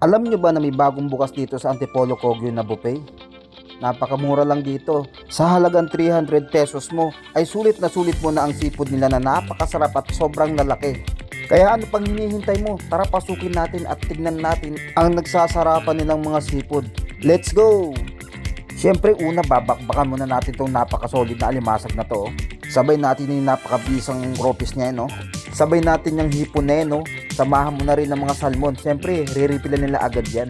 Alam nyo ba na may bagong bukas dito sa Antipolo Kogyo na buffet? Napakamura lang dito. Sa halagang 300 pesos mo, ay sulit na sulit mo na ang seafood nila na napakasarap at sobrang lalaki. Kaya ano pang hinihintay mo? Tara pasukin natin at tignan natin ang nagsasarapan nilang mga seafood. Let's go! Siyempre una babakbakan muna natin itong napakasolid na alimasag na to. oh. Sabay natin yung napakabisang ropis niya, no? Sabay natin yung hipon na yan, no? Samahan mo na rin ng mga salmon. Siyempre, re-refilan nila agad yan.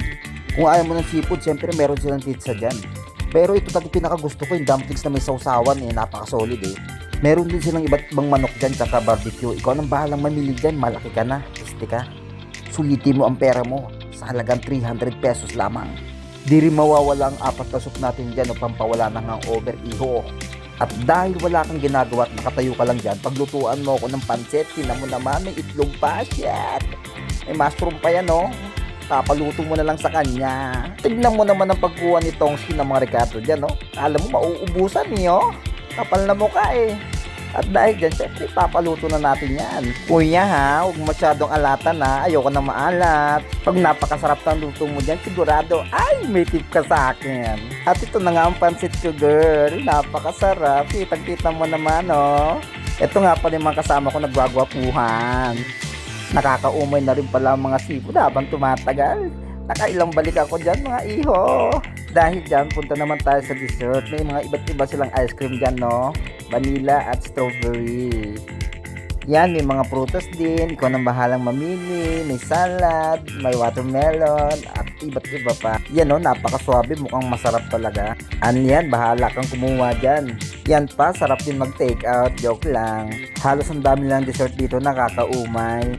Kung ayaw mo ng seafood, siyempre meron silang pizza dyan. Pero ito talaga pinakagusto ko, yung dumplings na may sausawan, eh, napaka-solid eh. Meron din silang iba't ibang manok dyan, tsaka barbecue. Ikaw nang bahalang mamili dyan, malaki ka na, este ka. Sulitin mo ang pera mo sa halagang 300 pesos lamang. Di rin mawawala ang apat na soup natin dyan o pampawala ng hangover, iho. At dahil wala kang ginagawa at nakatayo ka lang dyan, paglutuan mo ako ng pansit, tinan mo naman, may itlog pa, shit. May mushroom pa yan, no? Papaluto mo na lang sa kanya. Tignan mo naman ang pagkuha ni Tongsky ng mga Ricardo dyan, no? Alam mo, mauubusan niyo. Kapal na mukha eh. At dahil dyan, syempre, papaluto na natin yan. Kuya ha, huwag masyadong alatan na. Ayoko na maalat. Pag napakasarap ng luto mo dyan, sigurado, ay, may tip ka sa akin. At ito na nga ang pansit ko, girl. Napakasarap. Kitang-kita mo naman, oh. Ito nga pala yung mga kasama ko nagwagwapuhan. Nakakaumay na rin pala ang mga seafood habang tumatagal. Nakailang balik ako dyan mga iho. Dahil dyan, punta naman tayo sa dessert. May mga iba't iba silang ice cream dyan, no? Vanilla at strawberry. Yan, may mga prutas din. Ikaw nang bahalang mamili. May salad, may watermelon, at iba't iba pa. Yan, no? Napakaswabe. Mukhang masarap talaga. Ano yan? Bahala kang kumuha dyan. Yan pa, sarap din mag-take out. Joke lang. Halos ang dami lang dessert dito, nakakaumay.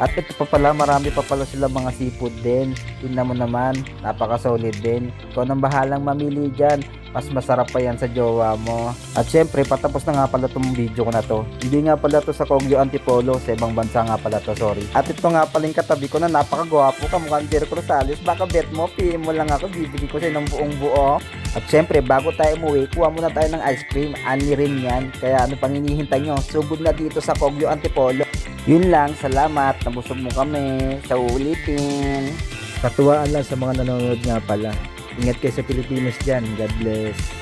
At ito pa pala, marami pa pala sila mga seafood din. Tingnan mo naman, napaka-solid din. Ikaw nang bahalang mamili dyan. Mas masarap pa yan sa jowa mo. At syempre, patapos na nga pala itong video ko na to. Hindi nga pala to sa Kogyo Antipolo, sa ibang bansa nga pala to, sorry. At ito nga pala yung katabi ko na napakagwapo, kamukhang Derek Rosales. Baka bet mo, PM mo lang ako, bibili ko sa'yo ng buong buo. At syempre, bago tayo umuwi, kuha muna tayo ng ice cream. Ani rin yan. Kaya ano pang hinihintay nyo? Sugod na dito sa Kogyo Antipolo. Yun lang, salamat. Nabusog mo kami. Sa ulitin. Katuwaan lang sa mga nanonood nga pala. Ingat kayo sa Pilipinas dyan. God bless.